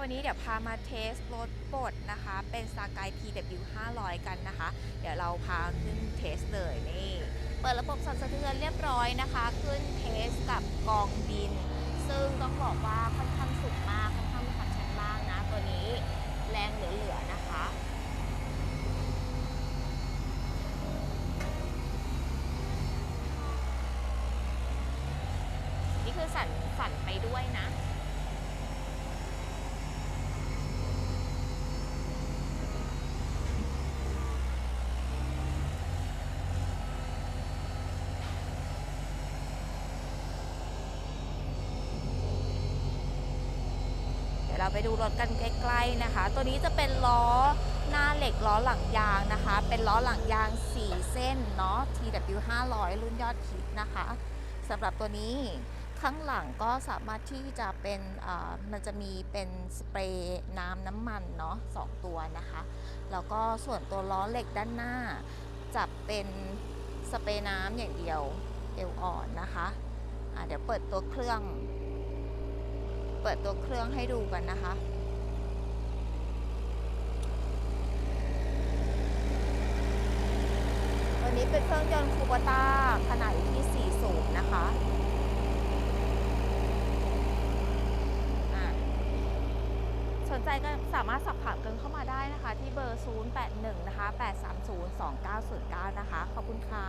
วันนี้เดี๋ยวพามาเทสรถบดนะคะ เป็นสกาย TW 500 กันนะคะ เดี๋ยวเราพาขึ้นเทสเลยนี่ เปิดระบบสั่นสะเทือนเรียบร้อยนะคะ ขึ้นเทสกับกองบิน ซึ่งต้องบอกว่าค่อนข้างสุดมาก ค่อนข้างมีความชันมากนะ ตัวนี้แรงเหลือๆนะคะนี่คือสั่นสั่นไปด้วยนะ เดี๋ยวเรา ไปดูรถกันใกล้ๆนะคะ ตัวนี้จะเป็นล้อหน้าเหล็กล้อหลังยางนะคะ เป็นล้อหลังยาง 4 เส้นเนาะ TW 500 รุ่นยอดฮิตนะคะสำหรับตัวนี้ข้างหลังก็สามารถที่จะเป็นมันจะมีเป็นสเปรย์น้ำน้ำมันเนาะสองตัวนะคะ แล้วก็ส่วนตัวล้อเหล็กด้านหน้า จะเป็นสเปรย์น้ำอย่างเดียวเอวอ่อนนะคะะเดี๋ยวเปิดตัวเครื่อง เปิดตัวเครื่องให้ดูกันนะคะวันนี้เป็นเครื่องยนต์คูบต้าขนาดอยู่ที่4สูบนะคะอะสนใจก็สามารถสอบถามกันเข้ามาได้นะคะ ที่เบอร์ 081 นะคะ 830 2909 นะคะ ขอบคุณค่ะ